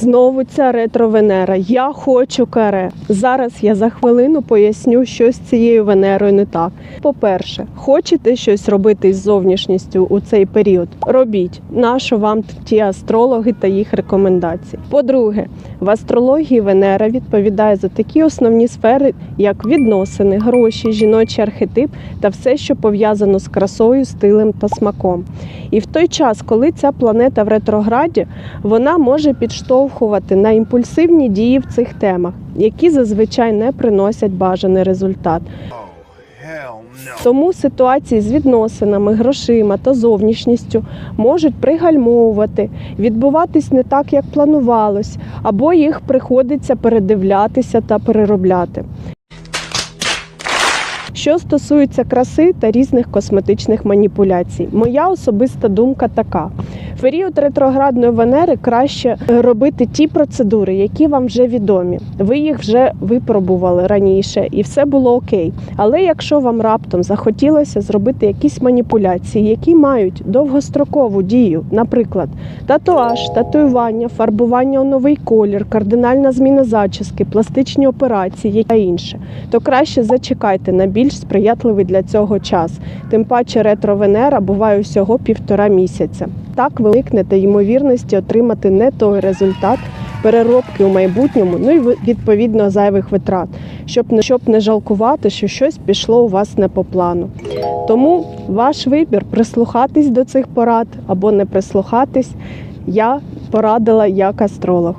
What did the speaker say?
Знову ця ретро-венера. Я хочу каре. Зараз я за хвилину поясню, що з цією венерою не так. По-перше, хочете щось робити із зовнішністю у цей період? Робіть. Нащо вам ті астрологи та їх рекомендації? По-друге, в астрології Венера відповідає за такі основні сфери, як відносини, гроші, жіночий архетип та все, що пов'язано з красою, стилем та смаком. І в той час, коли ця планета в ретрограді, вона може підштовхувати на імпульсивні дії в цих темах, які зазвичай не приносять бажаний результат. Тому ситуації з відносинами, грошима та зовнішністю можуть пригальмовувати, відбуватись не так, як планувалось, або їх приходиться передивлятися та переробляти. Що стосується краси та різних косметичних маніпуляцій, моя особиста думка така: в період ретроградної Венери краще робити ті процедури, які вам вже відомі. Ви їх вже випробували раніше, і все було окей. Але якщо вам раптом захотілося зробити якісь маніпуляції, які мають довгострокову дію, наприклад, татуаж, татуювання, фарбування у новий колір, кардинальна зміна зачіски, пластичні операції та інше, то краще зачекайте на більш сприятливий для цього час. Тим паче ретро-венера буває всього півтора місяця. Так ви уникнете ймовірності отримати не той результат переробки у майбутньому, ну і відповідно зайвих витрат, щоб не щоб не жалкувати, що щось пішло у вас не по плану. Тому ваш вибір прислухатись до цих порад або не прислухатись. Я порадила як астролог.